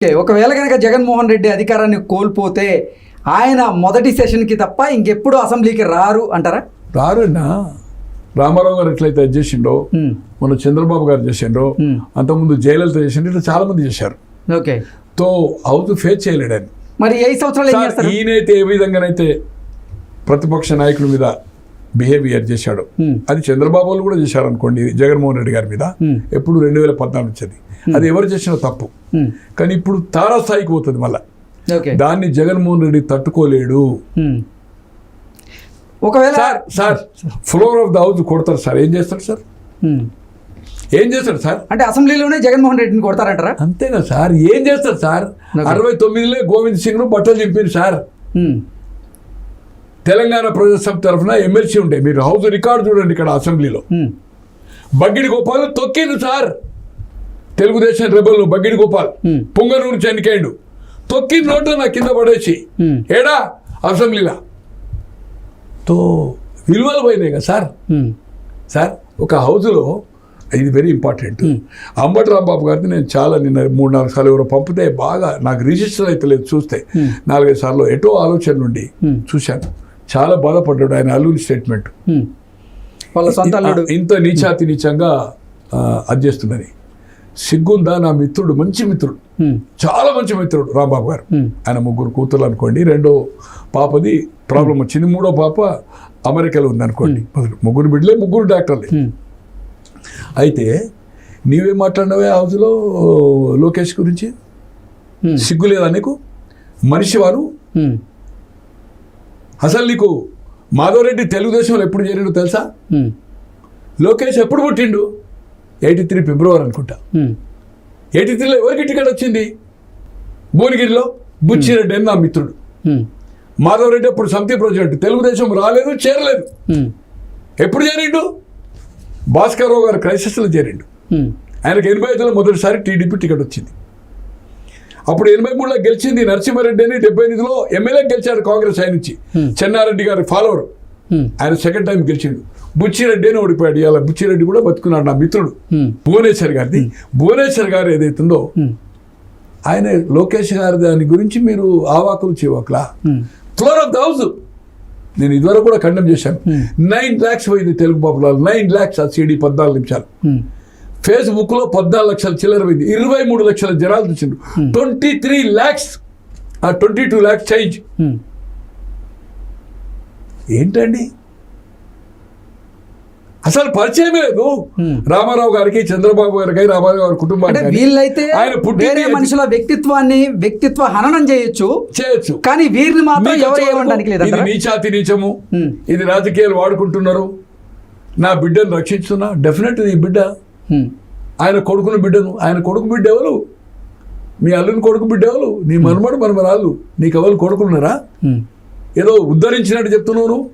Okay ఒకవేళ కనుక జగన్మోహన్ రెడ్డి అధికారాన్ని కోల్పోతే ఆయన మొదటి సెషన్కి తప్ప ఇంకెప్పుడు అసెంబ్లీకి రారు అంటారా? రారన్నా. రామారావు గారు ఎట్లయితే అది చేసిండో మన చంద్రబాబు గారు Hmm. అంతకుముందు జయలలిత చేసిండ్రు ఇట్లా చాలా మంది చేశారు. ఓకే. తో హౌస్ ఫేస్ చేయలేడు ఆయన. మరి సంవత్సరాలు ఏం సార్, చేస్తారు? ఈయనైతే ఏ విధంగానైతే ప్రతిపక్ష నాయకుల మీద బిహేవియర్ చేశాడు. అది చంద్రబాబు వాళ్ళు కూడా చేశారు అనుకోండి జగన్మోహన్ రెడ్డి గారి మీద. ఎప్పుడు రెండు వేల పద్నాలుగు వచ్చేది అది. ఎవరు చేసిన తప్పు. కానీ ఇప్పుడు తారాస్థాయికి పోతుంది మళ్ళా. దాన్ని జగన్మోహన్ రెడ్డి తట్టుకోలేడు. ఒకవేళ sir sir floor of the house కొడతారు సార్. ఏం చేస్తారు సార్? ఏం చేస్తారు సార్? అంటే అసెంబ్లీలోనే జగన్మోహన్ రెడ్డిని కొడతారంటారా? అంతేనా సార్? ఏం చేస్తారు సార్. అరవై తొమ్మిదిలో గోవింద్ సింగ్ను బట్టలు చింపారు సార్. తెలంగాణ ప్రజాసభ తరఫున ఎమ్మెల్సీ ఉండే. మీరు హౌస్ రికార్డు చూడండి ఇక్కడ అసెంబ్లీలో. బగ్గిడి గోపాల్ తొక్కిండు సార్. తెలుగుదేశం రెబల్ బగ్గిడి గోపాల్. పొంగనూరు చనికాయండు తొక్కి నోటు నా కింద పడేసి. ఏడా? అసెంబ్లీలో తో విలువలు పోయినాయి కదా సార్. సార్ ఒక హౌస్లో ఇది వెరీ ఇంపార్టెంట్. అంబటి రాంబాబు గారిని నేను చాలా నిన్న మూడు నాలుగు సార్లు ఎవరో పంపితే బాగా నాకు రిజిస్టర్ అయితే లేదు చూస్తే. నాలుగైదు సార్లు ఎటో ఆలోచన నుండి. చూశాను. చాలా బాధపడ్డాడు ఆయన అల్లుని స్టేట్మెంట్. వాళ్ళ సొంత ఇంత నీచాతి నీచంగా అది చేస్తున్నది సిగ్గుందా నా మిత్రుడు? మంచి మిత్రుడు. చాలా మంచి మిత్రుడు రాంబాబు గారు. ఆయన ముగ్గురు కూతురు అనుకోండి రెండో పాపది ప్రాబ్లం వచ్చింది మూడో పాప అమెరికాలో ఉంది అనుకోండి. ముగ్గురు బిడ్డలే ముగ్గురు డాక్టర్లే. అయితే నీవేం మాట్లాడినవే హౌస్లో లోకేష్ గురించి? సిగ్గు లేదా నీకు? మనిషి వారు అసలు నీకు మాధవరెడ్డి తెలుగుదేశంలో ఎప్పుడు చేరిండో తెలుసా? లోకేష్ ఎప్పుడు పుట్టిండు? ఎయిటీ త్రీ ఫిబ్రవరి అనుకుంటా. ఎయిటీ త్రీలో ఎవరికి టికెట్ వచ్చింది? భువనగిరిలో బుచ్చిరెడ్డి అని నా మిత్రుడు మాధవరెడ్డి అప్పుడు సమితి ప్రెసిడెంట్. తెలుగుదేశం రాలేదు చేరలేదు. ఎప్పుడు చేరిండు? భాస్కర్ రావు గారు క్రైసిస్లో చేరిండు. ఆయనకు ఎనభై ఐదులో మొదటిసారి టీడీపీ టికెట్ వచ్చింది. అప్పుడు ఎనభై మూడులో గెలిచింది నరసింహారెడ్డి అని డెబ్బై ఎనిమిదిలో ఎమ్మెల్యే గెలిచాడు కాంగ్రెస్ ఆయన నుంచి. Hmm. చెన్నారెడ్డి గారి ఫాలోవర్. ఉమ్, ఆయన సెకండ్ టైం గెలిచిండు. బుచ్చిరెడ్డి అని ఓడిపోయాడు. ఇలా బుచ్చిరెడ్డి కూడా బతుకున్నాడు నా మిత్రుడు. ఉమ్, భువనేశ్వర్ గారిది. భువనేశ్వర్ గారు ఏదైతుందో ఆయన లోకేష్ గారి దాని గురించి మీరు ఆవాకులు చేవకలా ఫ్లోర్ ఆఫ్ ద హౌస్ నేను ఇదివరకు కూడా ఖండం చేశాను. Hmm. నైన్ ల్యాక్స్ పోయింది తెలుగు పాపులర్ నైన్ ల్యాక్స్ ఆ సీడీ పద్నాలుగు నిమిషాలు. ఉమ్, ఫేస్బుక్లో పద్నాలుగు లక్షల చిల్లర పోయింది. ఇరవై మూడు లక్షల జనాలు చూసిండ్రు. ట్వంటీ త్రీ ల్యాక్స్ ఆ twenty two lakhs change um. ఏంటండి? అసలు పరిచయమే లేదు. Hmm. రామారావు గారికి చంద్రబాబు గారికి రామారావు గారి కుటుంబానికి వీళ్ళైతే ఆయన వేరే మనుషుల వ్యక్తిత్వాన్ని వ్యక్తిత్వ హననం చేయొచ్చు. చేయొచ్చు. కానీ వీరిని మాత్రం ఎవరు ఇది నీచాతి నీచము. ఇది రాజకీయాలు వాడుకుంటున్నారు. నా బిడ్డను రక్షిస్తున్నా. డెఫినెట్ నీ బిడ్డ ఆయన కొడుకుని బిడ్డను. ఆయన కొడుకు బిడ్డ ఎవరు? మీ అల్లుని కొడుకు బిడ్డ ఎవరు? నీ మనమడు మనమరాలు. నీకు ఎవరు కొడుకున్నారా ఉమ్, ఏదో ఉద్ధరించినట్టు చెప్తున్నావు నువ్వు.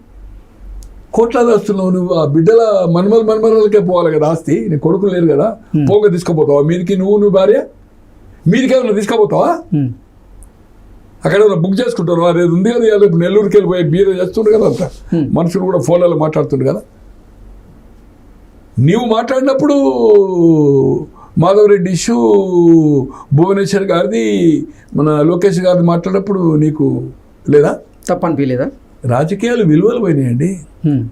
కోట్లాది వస్తున్నావు నువ్వు ఆ బిడ్డల మన్మల మన్మరాలకే పోవాలి కదా ఆస్తి. నీ కొడుకులు లేరు కదా. పోగా తీసుకుపోతావా? మీదికి నువ్వు నువ్వు భార్య? మీదికి ఏమన్నా తీసుకుపోతావా? అక్కడ ఏమైనా బుక్ చేసుకుంటారు అదే ఉంది కదా నెల్లూరుకి వెళ్ళిపోయి బీర చేస్తుండ్రు కదా అంత. మనుషులు కూడా ఫోన్లలో మాట్లాడుతుండ్రు కదా. నీవు మాట్లాడినప్పుడు మాధవరెడ్డి ఇష్యూ భువనేశ్వర్ గారిది మన లోకేష్ గారిది మాట్లాడినప్పుడు నీకు లేదా? తప్పనిపించలేదా రాజకీయాలు విలువలు పోయినాయండి.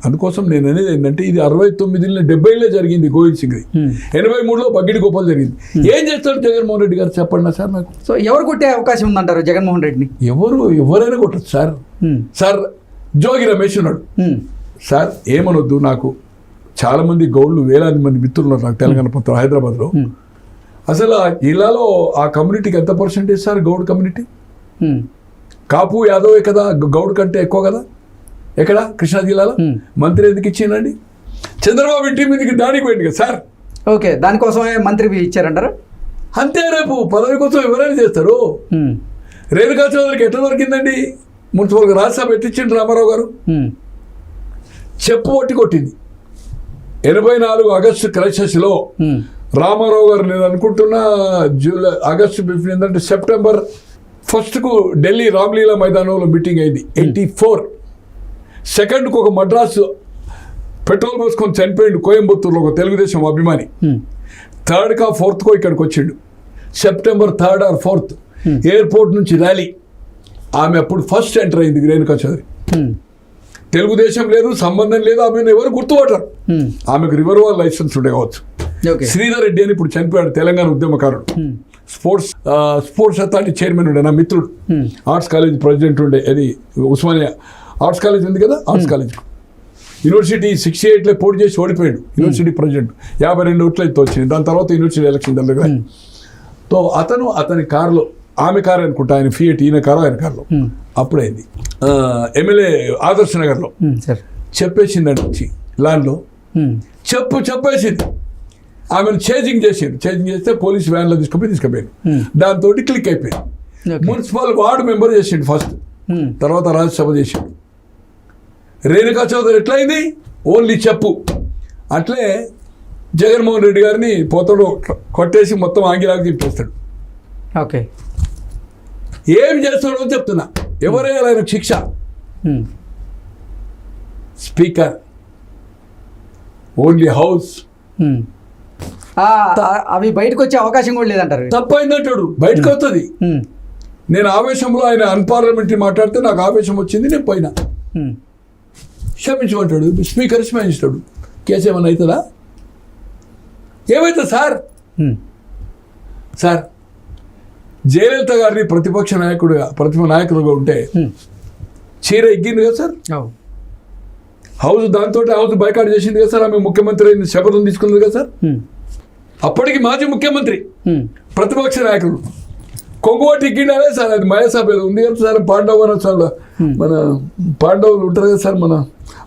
అందుకోసం నేను అనేది ఏంటంటే ఇది అరవై తొమ్మిదిలో డెబ్బైలో జరిగింది గోవింద్ ఉమ్. ఎనభై మూడులో బగ్గిడి గోపాల్ జరిగింది. ఏం చేస్తాడు జగన్మోహన్ రెడ్డి గారు చెప్పండి సార్ నాకు. సో ఎవరు కొట్టే అవకాశం ఉందంటారు జగన్మోహన్ రెడ్డిని? ఎవరు ఎవరైనా కొట్టచ్చు సార్. సార్ జోగి రమేష్ ఉన్నాడు. సార్ ఏమనొద్దు నాకు. చాలా మంది గౌడ్లు వేలాది మంది మిత్రులు ఉన్నారు నాకు తెలంగాణ మొత్తం హైదరాబాద్లో. అసలు ఆ జిల్లాలో ఆ కమ్యూనిటీకి ఎంత percentage sir Goud community? Kapu యాదవే కదా గౌడ్ కంటే ఎక్కువ కదా? ఎక్కడ? కృష్ణా జిల్లాలో. మంత్రి ఎందుకు ఇచ్చిండండి చంద్రబాబు ఇంటి మీదకి దాడికి పోయింది కదా సార్. ఓకే దానికోసమే మంత్రి ఇచ్చారంటారా? అంతే రేపు పదవి కోసం ఎవరైనా చేస్తారు? రేణుకా చౌదరికి ఎట్లా దొరికిందండి? మున్సిపల్గా రాజ్యసభ ఎట్టించిండు రామారావు గారు? చెప్పు ఒట్టి కొట్టింది. ఎనభై నాలుగు ఆగస్టు క్రైసిస్లో రామారావు గారు నేను అనుకుంటున్నా జూలై ఆగస్టు ఫిఫ్టీన్ ఏంటంటే సెప్టెంబర్ ఫస్ట్కు ఢిల్లీ రామ్లీలా మైదానంలో మీటింగ్ అయింది ఎయిటీ ఫోర్. సెకండ్కు ఒక మద్రాసు పెట్రోల్ పోసుకొని చనిపోయిండు కోయంబత్తూరులో ఒక తెలుగుదేశం అభిమాని. థర్డ్కా ఫోర్త్కో ఇక్కడికి వచ్చిండు. September third or fourth. Airport నుంచి ర్యాలీ. ఆమె అప్పుడు ఫస్ట్ ఎంటర్ అయింది రేణుకా చౌదరి. తెలుగుదేశం లేదు సంబంధం లేదు ఆమెను ఎవరు గుర్తుపట్టారు. ఆమెకు రివర్ వాల్ లైసెన్స్ ఉండే కావచ్చు. శ్రీధర్ రెడ్డి అని ఇప్పుడు చనిపోయాడు తెలంగాణ ఉద్యమకారుడు. స్పోర్ట్స్ స్పోర్ట్స్ అథారిటీ చైర్మన్ ఉండే నా మిత్రుడు. ఆర్ట్స్ కాలేజ్ ప్రెసిడెంట్ ఉండే అది ఉస్మానియా. ఆర్ట్స్ కాలేజ్ ఉంది కదా? Arts college. యూనివర్సిటీ సిక్స్టీ ఎయిట్లో పోటీ చేసి ఓడిపోయాడు. University president. యాభై రెండు ఓట్లు అయితే వచ్చింది దాని తర్వాత యూనివర్సిటీ ఎలక్షన్ దగ్గర తో అతను అతని కారులో ఆమె కారు అనుకుంటా ఆయన ఫియట్ ఈయన కారు ఆయన కారులో అప్పుడైంది ఎమ్మెల్యే ఆదర్శ నగర్లో చెప్పేసిందండి లాన్లో ఉమ్, చెప్పు చెప్పేసింది. ఆమెను చేజింగ్ చేసాడు. చేజింగ్ చేస్తే పోలీస్ వ్యాన్లో తీసుకుపోయి తీసుకుపోయాడు. Hmm. దాంతో క్లిక్ అయిపోయింది. మున్సిపల్ వార్డు మెంబర్ చేసిండు ఫస్ట్. తర్వాత రాజ్యసభ చేశాడు రేణుకా చౌదరి ఎట్లయింది? ఓన్లీ చెప్పు. అట్లే జగన్మోహన్ రెడ్డి గారిని పోతాడు కొట్టేసి మొత్తం ఆంగిలాగా తిప్పేస్తాడు ఓకే. ఏం చేస్తాడో చెప్తున్నా. ఎవరైనా ఆయన శిక్ష? స్పీకర్. Only house. అవి బయటకు వచ్చే అవకాశం కూడా లేదంటారు. తప్పైందంటాడు బయటకు వస్తుంది. నేను ఆవేశంలో ఆయన అన్పార్లమెంటరీ మాట్లాడితే నాకు ఆవేశం వచ్చింది నేను పోయినా. క్షమించమంటాడు. స్పీకర్ క్షమించాడు. కేసు ఏమైనా అవుతుందా? ఏమవుతుంది సార్? సార్ జయలలిత గారిని ప్రతిపక్ష నాయకుడుగా ప్రతిపక్ష నాయకులుగా ఉంటే. చీర ఎగ్గింది కదా సార్. హౌస్ దాంతో హౌస్ బైకాట్ చేసింది కదా సార్? ఆమె ముఖ్యమంత్రి అయింది శపథం తీసుకుంది కదా సార్? అప్పటికి మాజీ ముఖ్యమంత్రి ప్రతిపక్ష నాయకుడు కొంగువాటి ఎక్కిండాలే సార్ అది మయసాబ్ ఏదో ఉంది కదా సార్ పాండవ సార్ మన పాండవులు ఉంటారు కదా సార్ మన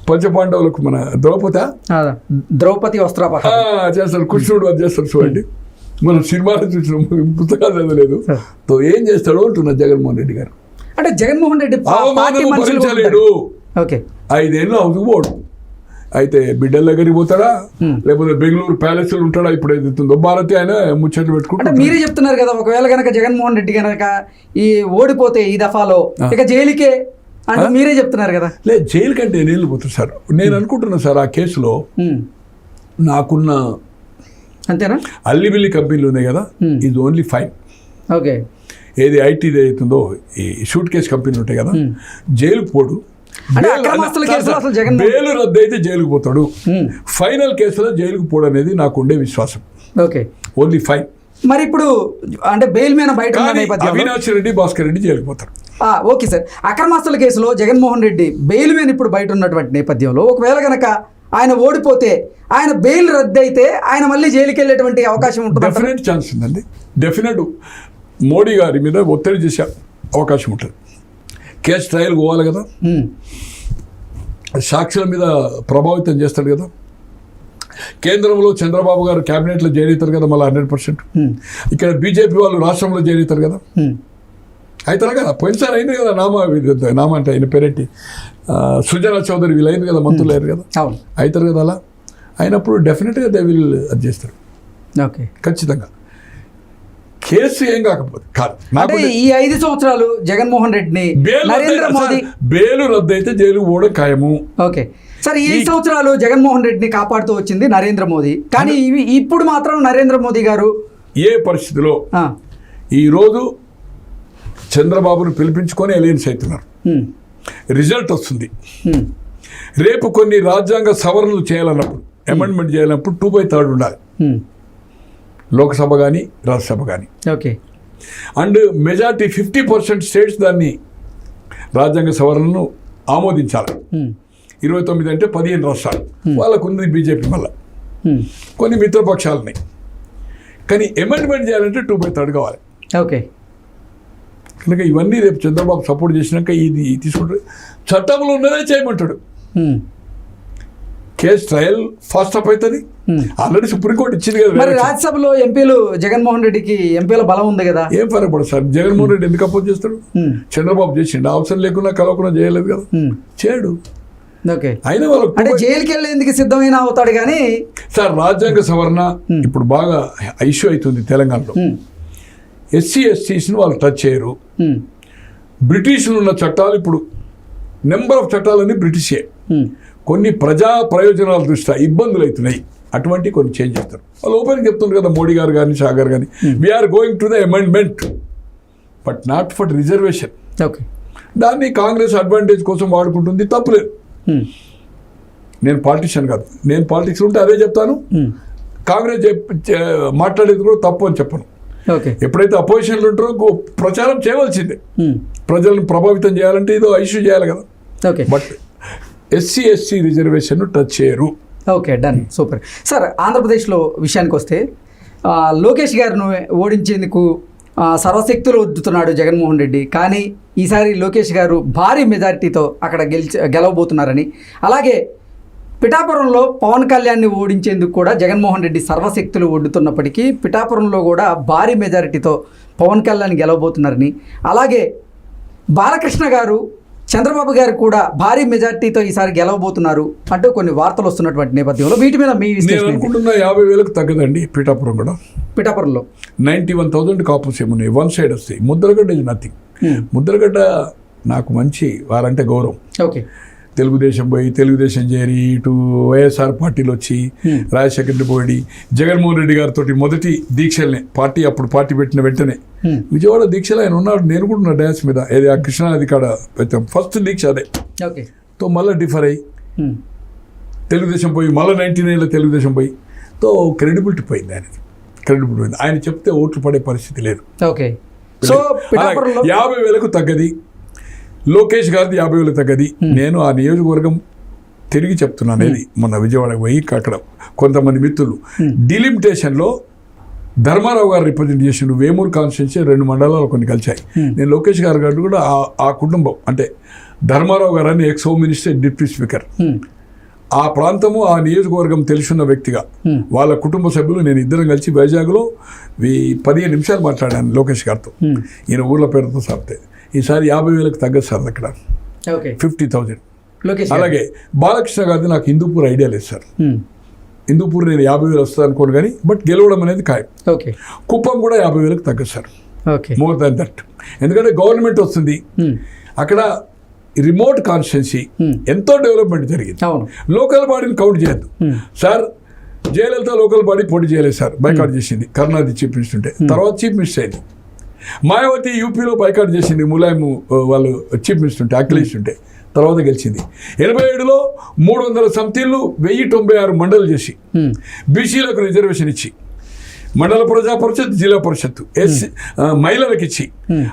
పంచ పాండవులకు మన ద్రౌపద. ఆ, ద్రౌపది వస్త్రాపహ. చేస్తారు కృష్ణుడు అది చేస్తారు చూడండి. మనం సినిమాలు చూసిన పుస్తకాలు చదవలేదు. తో ఏం చేస్తాడో అంటున్నా జగన్మోహన్ రెడ్డి గారు. అంటే జగన్మోహన్ రెడ్డి భరించలేడు. ఓకే. ఐదేళ్ళు హౌస్కి పోడు. అయితే బిడ్డల దగ్గరికి పోతాడా? లేకపోతే బెంగళూరు ప్యాలెస్లో ఉంటాడా? ఇప్పుడు ఏదైతుందో భారతి ఆయన ముచ్చట్లు అంటే పెట్టుకుంటా మీరే చెప్తున్నారు కదా ఒకవేళ గనక జగన్మోహన్ రెడ్డి గనక ఈ ఓడిపోతే ఈ దఫాలో ఇక జైలుకే అంటే మీరే చెప్తున్నారు కదా. లే జైలు కంటే ఎన్నేళ్ళు పోతుంది సార్? నేను అనుకుంటున్నా సార్ ఆ కేసులో నాకున్న అంతేనా? అల్లిబిల్లి కంపెనీలు ఉన్నాయి కదా. ఇది ఓన్లీ ఫైన్ ఓకే. ఏది ఐటీది అవుతుందో ఈ షూట్ కేసు కంపెనీలు ఉంటాయి కదా. జైలుకు పోడు. బెయిల్- రద్దు అయితే జైలుకు పోతాడు. ఫైనల్ కేసులో జైలుకు పోడు అనేది నాకు ఉండే విశ్వాసం. ఓకే. ఓన్లీ ఫైన్ మరి ఇప్పుడు అంటే బెయిల్ మీద బయట అవినాష్ రెడ్డి భాస్కర్ రెడ్డి జైలుకు పోతారు. ఆ, ఓకే సార్. అక్రమాస్తుల కేసులో జగన్మోహన్ రెడ్డి బెయిల్ మీద ఇప్పుడు బయట ఉన్నటువంటి నేపథ్యంలో ఒకవేళ గనక ఆయన ఓడిపోతే ఆయన బెయిల్ రద్దు అయితే ఆయన మళ్ళీ జైలుకి వెళ్ళేటువంటి అవకాశం ఉంటుంది డెఫినెట్ ఛాన్స్ ఉందండి. డెఫినెట్ మోడీ గారి మీద ఒత్తిడి చేసే అవకాశం ఉంటుంది. కేసు ట్రయల్ పోవాలి కదా. సాక్షుల మీద ప్రభావితం చేస్తాడు కదా. కేంద్రంలో చంద్రబాబు గారు క్యాబినెట్లో చేరుతారు కదా మళ్ళీ హండ్రెడ్ పర్సెంట్. ఇక్కడ బీజేపీ వాళ్ళు రాష్ట్రంలో చేరుతారు కదా. అవుతారు కదా పోయినసారి అయింది కదా నామా నామ అంటే ఆయన పేరేంటి? ఆ, సుజనా చౌదరి వీళ్ళు అయింది కదా మంత్రులు అయ్యారు కదా? అవును. అవుతారు కదా అలా? అయినప్పుడు డెఫినెట్గా దే విల్ అది చేస్తారు ఓకే. ఖచ్చితంగా. కేసు ఏం కాకపోతే కాదు ఈ ఐదు సంవత్సరాలు జగన్మోహన్ రెడ్డిని నరేంద్ర మోదీ బేలు రద్దు అయితే జైలుకు పోవడం ఖాయము. ఓకే. సార్ ఈ ఐదు సంవత్సరాలు జగన్మోహన్ రెడ్డిని కాపాడుతూ వచ్చింది నరేంద్ర మోదీ. కానీ ఇవి ఇప్పుడు మాత్రం నరేంద్ర మోదీ గారు ఏ పరిస్థితిలో? ఈరోజు చంద్రబాబును పిలిపించుకొని ఎలయన్స్ అవుతున్నారు. రిజల్ట్ వస్తుంది. రేపు కొన్ని రాజ్యాంగ సవరణలు చేయాలన్నప్పుడు అమెండ్మెంట్ చేయాలన్నప్పుడు టూ బై థర్డ్ ఉండాలి. లోక్సభ కానీ రాజ్యసభ కానీ okay. And majority fifty percent states దాన్ని రాజ్యాంగ సవరణను ఆమోదించాలి. ఇరవై తొమ్మిది అంటే పదిహేను రాష్ట్రాలు. వాళ్ళకు ఉంది బీజేపీ ఉమ్, కొన్ని మిత్రపక్షాలని. కానీ అమెండ్మెంట్ చేయాలంటే టూ బై థర్డ్ కావాలి. ఓకే. కనుక ఇవన్నీ రేపు చంద్రబాబు సపోర్ట్ చేసినాక ఇది తీసుకుంటాడు చట్టంలో ఉన్నదే చేయమంటాడు. కేసు ట్రయల్ ఫాస్ట్ అప్ అవుతుంది. ఆల్రెడీ సుప్రీంకోర్టు ఇచ్చింది కదా మరి. రాజ్యసభలో ఎంపీలు జగన్మోహన్ రెడ్డికి ఎంపీల బలం ఉంది కదా? ఏం పడదు సార్. జగన్మోహన్ రెడ్డి ఎందుకు అపోజ్ చేస్తాడు? చంద్రబాబు చేసిండు. అవసరం లేకుండా కలవకుండా చేయలేదు కదా. చేయడు. ఓకే. అయినా వాళ్ళకు అంటే జైలుకి వెళ్ళేందుకు సిద్ధమైన అవుతాడు కానీ సార్ రాజ్యాంగ సవరణ ఇప్పుడు బాగా ఇష్యూ అవుతుంది తెలంగాణలో. ఎస్సీ ఎస్టీస్ని వాళ్ళు టచ్ చేయరు. బ్రిటిష్లు ఉన్న చట్టాలు ఇప్పుడు నెంబర్ ఆఫ్ చట్టాలన్నీ బ్రిటిషే. కొన్ని ప్రజా ప్రయోజనాల దృష్ట్యా ఇబ్బందులు అవుతున్నాయి అటువంటి కొన్ని చేంజ్ చేస్తారు. వాళ్ళు ఓపెన్ చెప్తున్నారు కదా మోడీ గారు కానీ షా గారు కానీ we're going to the amendment but not for reservation okay. దాన్ని కాంగ్రెస్ అడ్వాంటేజ్ కోసం వాడుకుంటుంది తప్పులేదు. నేను పాలిటిషియన్ కాదు. నేను పాలిటిక్స్ ఉంటే అదే చెప్తాను. కాంగ్రెస్ మాట్లాడేది కూడా తప్పు అని చెప్పను. ఎప్పుడైతే అపోజిషన్లు ఉంటారో ప్రచారం చేయవలసిందే. ఉమ్, ప్రజలను ప్రభావితం చేయాలంటే ఇదో ఇష్యూ చేయాలి కదా. Okay. But SC SC reservation touch చేయరు. Okay done. సూపర్. సార్ ఆంధ్రప్రదేశ్లో విషయానికి వస్తే లోకేష్ గారిని ఓడించేందుకు సర్వశక్తులు వద్దుతున్నాడు జగన్మోహన్ రెడ్డి. కానీ ఈసారి లోకేష్ గారు భారీ మెజారిటీతో అక్కడ గెలిచి గెలవబోతున్నారని. అలాగే పిఠాపురంలో పవన్ కళ్యాణ్ని ఓడించేందుకు కూడా జగన్మోహన్ రెడ్డి సర్వశక్తులు ఒడ్డుతున్నప్పటికీ పిఠాపురంలో కూడా భారీ మెజారిటీతో పవన్ కళ్యాణ్ గెలవబోతున్నారని. అలాగే బాలకృష్ణ గారు చంద్రబాబు గారు కూడా భారీ మెజార్టీతో ఈసారి గెలవబోతున్నారు అంటూ కొన్ని వార్తలు వస్తున్నటువంటి నేపథ్యంలో. వీటి మీద మీ? అనుకుంటున్న యాభై వేలకు తగ్గదండి పీఠాపురం కూడా. పిఠాపురంలో. నైంటీ వన్ థౌజండ్ కాపర్స్ ఏమున్నాయి వన్ సైడ్ వస్తాయి. Mudragada is nothing Hmm. Mudragada నాకు మంచి వారంటే గౌరవం. ఓకే. తెలుగుదేశం పోయి తెలుగుదేశం చేరి ఇటు వైఎస్ఆర్ పార్టీలు వచ్చి Hmm. రాజశేఖర రెడ్డి పోయి జగన్మోహన్ రెడ్డి గారితో మొదటి దీక్షల్ని పార్టీ అప్పుడు పార్టీ పెట్టిన వెంటనే Hmm. విజయవాడ దీక్షలో ఆయన ఉన్నాడు. నేను కూడా ఉన్నా డ్యాన్స్ మీద. ఏది ఆ కృష్ణానది కాడ పెట్టాం. ఫస్ట్ దీక్ష అదే. తో మళ్ళీ డిఫర్ అయ్యి Hmm. తెలుగుదేశం పోయి మళ్ళీ నైన్టీ నైన్లో తెలుగుదేశం పోయి తో క్రెడిబిలిటీ పోయింది ఆయనది. క్రెడిబిలిటీ పోయింది. ఆయన చెప్తే ఓట్లు పడే పరిస్థితి లేదు. ఓకే. సో యాభై వేలకు తగ్గది. లోకేష్ గారిది యాభై వేలకు తగ్గది. నేను ఆ నియోజకవర్గం తిరిగి చెప్తున్నాను ఇది మొన్న విజయవాడ పోయి అక్కడ కొంతమంది మిత్రులు. డిలిమిటేషన్లో ధర్మారావు గారు రిప్రజెంట్ చేసిండు. వేమూరు కాన్స్టిట్యూన్సీ రెండు మండలాలు కొన్ని కలిశాయి. నేను లోకేష్ గారు గారు కూడా ఆ- కుటుంబం అంటే ధర్మారావు గారు అని ex home minister deputy speaker. ఆ ప్రాంతము ఆ నియోజకవర్గం తెలుసున్న వ్యక్తిగా. వాళ్ళ కుటుంబ సభ్యులు నేను ఇద్దరం కలిసి వైజాగ్లో ఈ పదిహేను నిమిషాలు మాట్లాడాను లోకేష్ గారితో. ఈయన ఊర్ల పేరుతో సాపితే ఈసారి యాభై వేలకు తగ్గదు సార్ అక్కడ. Fifty thousand. అలాగే బాలకృష్ణ గారిది నాకు హిందూపూర్ ఐడియా లేదు సార్. హిందూపూర్ నేను యాభై వేలు వస్తుంది అనుకోను కానీ బట్ గెలవడం అనేది ఖాయం. ఓకే. కుప్పం కూడా యాభై వేలకు తగ్గదు sir. Okay. More than that ఎందుకంటే గవర్నమెంట్ వస్తుంది. అక్కడ రిమోట్ కాన్స్టిట్యున్సీ. ఎంతో డెవలప్మెంట్ జరిగింది. అవును. లోకల్ బాడీని కౌంట్ చేయొద్దు. సార్ జయలలిత లోకల్ బాడీ పోటీ చేయలేదు సార్. బైకాట్ చేసింది. కరుణాది చీఫ్ మినిస్టర్ ఉంటే. తర్వాత చీఫ్ మినిస్టర్ అయింది. మాయావతి యూపీలో బైకాట్ చేసింది ములాయం వాళ్ళు చీఫ్ మినిస్టర్ ఉంటే అఖిలేష్ ఉంటే తర్వాత గెలిచింది ఎనభై ఏడులో మూడు వందల సంథింగ్లు వెయ్యి తొంభై ఆరు మండలు చేసి. బీసీలకు రిజర్వేషన్ ఇచ్చి మండల ప్రజా పరిషత్ జిల్లా పరిషత్ ఎస్ మహిళలకు ఇచ్చి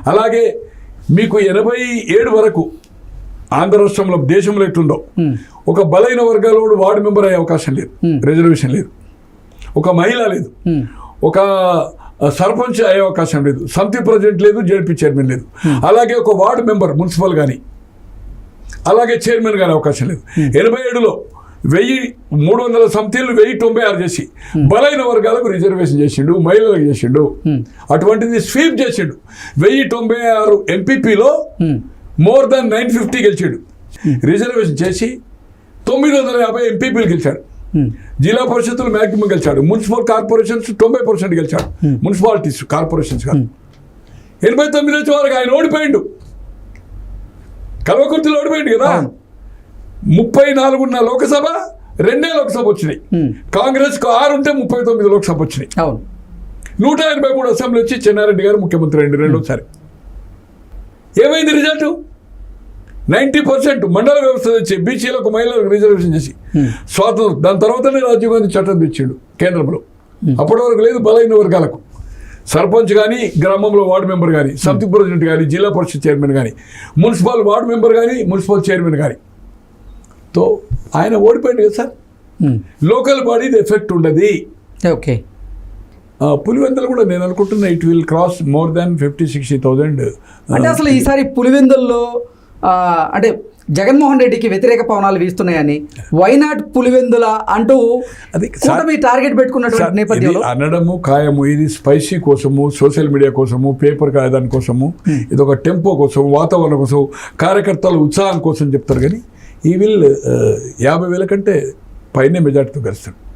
అలాగే మీకు ఎనభై ఏడు వరకు ఆంధ్ర రాష్ట్రంలో దేశంలో ఎట్లుందో Hmm. ఒక బలైన వర్గాల వార్డు మెంబర్ అయ్యే అవకాశం లేదు. రిజర్వేషన్ లేదు ఒక మహిళ లేదు. ఒక సర్పంచ్ అయ్యే అవకాశం లేదు. సమితి ప్రెసిడెంట్ లేదు జడ్పీ చైర్మన్ లేదు. అలాగే ఒక వార్డు మెంబర్ మున్సిపల్ కానీ అలాగే చైర్మన్ కానీ అవకాశం లేదు. ఎనభై ఏడులో వెయ్యి మూడు వందల సమితిలు వెయ్యి తొంభై ఆరు చేసి బలైన వర్గాలకు రిజర్వేషన్ చేసిండు మహిళలకు చేసిండు. అటువంటిది స్వీప్ చేసిండు. వెయ్యి తొంభై ఆరు ఎంపీపీలో Hmm. More than nine fifty గెలిచాడు. రిజర్వేషన్ చేసి తొమ్మిది వందల యాభై ఎంపీపీలు గెలిచాడు Hmm. జిల్లా పరిషత్తులు మ్యాక్సిమం గెలిచాడు. మున్సిపల్ కార్పొరేషన్స్ తొంభై పర్సెంట్ గెలిచాడు. మున్సిపాలిటీస్ కార్పొరేషన్స్ కాదు. ఎనభై తొమ్మిది వచ్చే వరకు ఆయన ఓడిపోయిండు. కల్వకుర్తిలో ఓడిపోయిండు కదా. ముప్పై నాలుగున్న లోకసభ రెండే లోక్సభ వచ్చినాయి. Hmm. కాంగ్రెస్కు ఆరు ఉంటే ముప్పై తొమ్మిది లోక్సభ వచ్చినాయి. అవును. నూట ఎనభై మూడు అసెంబ్లీ వచ్చి చెన్నారెడ్డి గారు ముఖ్యమంత్రి అయింది రెండోసారి. ఏమైంది రిజల్ట్? నైంటీ పర్సెంట్ మండల వ్యవస్థ తెచ్చి బీసీలకు మహిళలకు రిజర్వేషన్ చేసి స్వాతంత్రం దాని తర్వాతనే రాజీవ్ గాంధీ చట్టం తెచ్చిండు కేంద్రంలో. అప్పటి వరకు లేదు బలైన వర్గాలకు. సర్పంచ్ కానీ గ్రామంలో వార్డు మెంబర్ కానీ సమితి ప్రెసిడెంట్ కానీ జిల్లా పరిషత్ చైర్మన్ కానీ మున్సిపల్ వార్డు మెంబర్ కానీ మున్సిపల్ చైర్మన్ కానీ తో ఆయన ఓడిపోయింది కదా సార్. Hmm. లోకల్ బాడీది ఎఫెక్ట్ ఉండదు. ఓకే. పులివెందులు కూడా నేను అనుకుంటున్నా it will cross more than fifty sixty thousand. అంటే అసలు ఈసారి పులివెందుల్లో అంటే జగన్మోహన్ రెడ్డికి వ్యతిరేక పవనాలు వీస్తున్నాయని వైనాట్ పులివెందుల అంటూ అది కూటమి టార్గెట్ పెట్టుకున్నటువంటి నేపథ్యంలో అనడము ఖాయము ఇది స్పైసీ కోసము సోషల్ మీడియా కోసము పేపర్ కాయదాని కోసము ఇది ఒక టెంపో కోసం వాతావరణం కోసం కార్యకర్తల ఉత్సాహం కోసం చెప్తారు కానీ ఈ విల్ యాభై వేల కంటే పైనే మెజార్టీతో గెలుస్తాడు